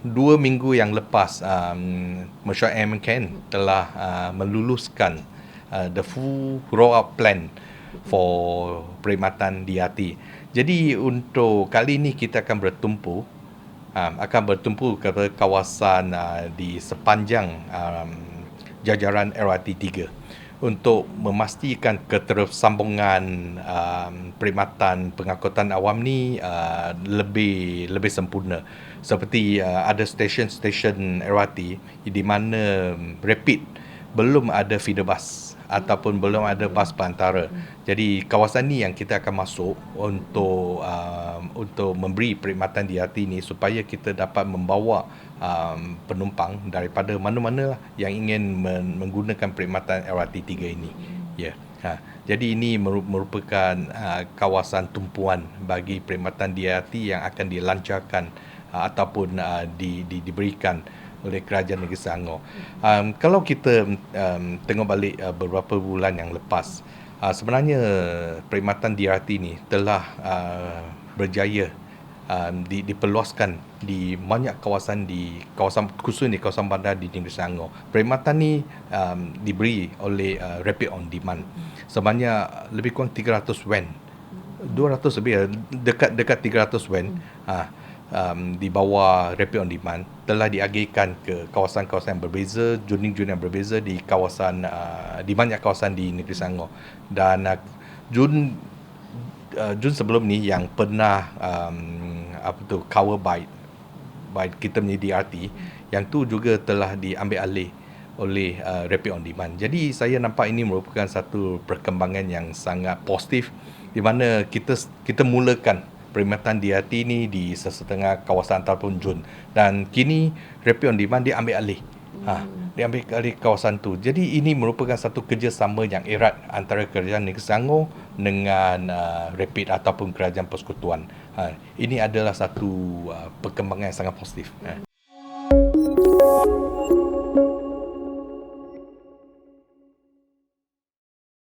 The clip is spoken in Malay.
Dua minggu yang lepas, um, Masyarakat MKN telah uh, meluluskan uh, the full roll-out plan for perkhidmatan DRT. Jadi untuk kali ini kita akan bertumpu um, akan bertumpu ke kawasan uh, di sepanjang um, jajaran LRT 3 untuk memastikan ketersambungan um, perkhidmatan pengangkutan awam ni uh, lebih lebih sempurna. Seperti uh, ada stesen-stesen LRT di mana rapid belum ada feeder bus ataupun belum ada bas perantara. Jadi kawasan ni yang kita akan masuk untuk um, untuk memberi perkhidmatan DRT ni supaya kita dapat membawa um, penumpang daripada mana-mana lah yang ingin men- menggunakan perkhidmatan LRT 3 ini. Ya. Yeah. Ha, jadi ini merupakan uh, kawasan tumpuan bagi perkhidmatan DRT yang akan dilancarkan uh, ataupun uh, di, di, diberikan oleh kerajaan negeri Selangor. Um, kalau kita um, tengok balik uh, beberapa bulan yang lepas, uh, sebenarnya perkhidmatan DRT ni telah uh, berjaya um, di, diperluaskan di banyak kawasan di kawasan khusus di kawasan bandar di negeri Selangor. Perkhidmatan ni um, diberi oleh uh, Rapid On Demand sebanyak lebih kurang 300 van. 200 lebih dekat dekat 300 van. Ha, um, di bawah Rapid On Demand telah diagihkan ke kawasan-kawasan yang berbeza, juning-juning yang berbeza di kawasan uh, di banyak kawasan di negeri Selangor. Dan uh, Jun uh, Jun sebelum ni yang pernah um, apa tu cover by by kita punya DRT yang tu juga telah diambil alih oleh uh, Rapid On Demand. Jadi saya nampak ini merupakan satu perkembangan yang sangat positif di mana kita kita mulakan perkhidmatan DRT ni di sesetengah kawasan ataupun Jun dan kini Rapid On Demand dia ambil alih. Ha, dia ambil alih kawasan tu. Jadi ini merupakan satu kerjasama yang erat antara kerajaan negeri Selangor dengan uh, Rapid ataupun kerajaan persekutuan. Ha, ini adalah satu uh, perkembangan yang sangat positif. Ha.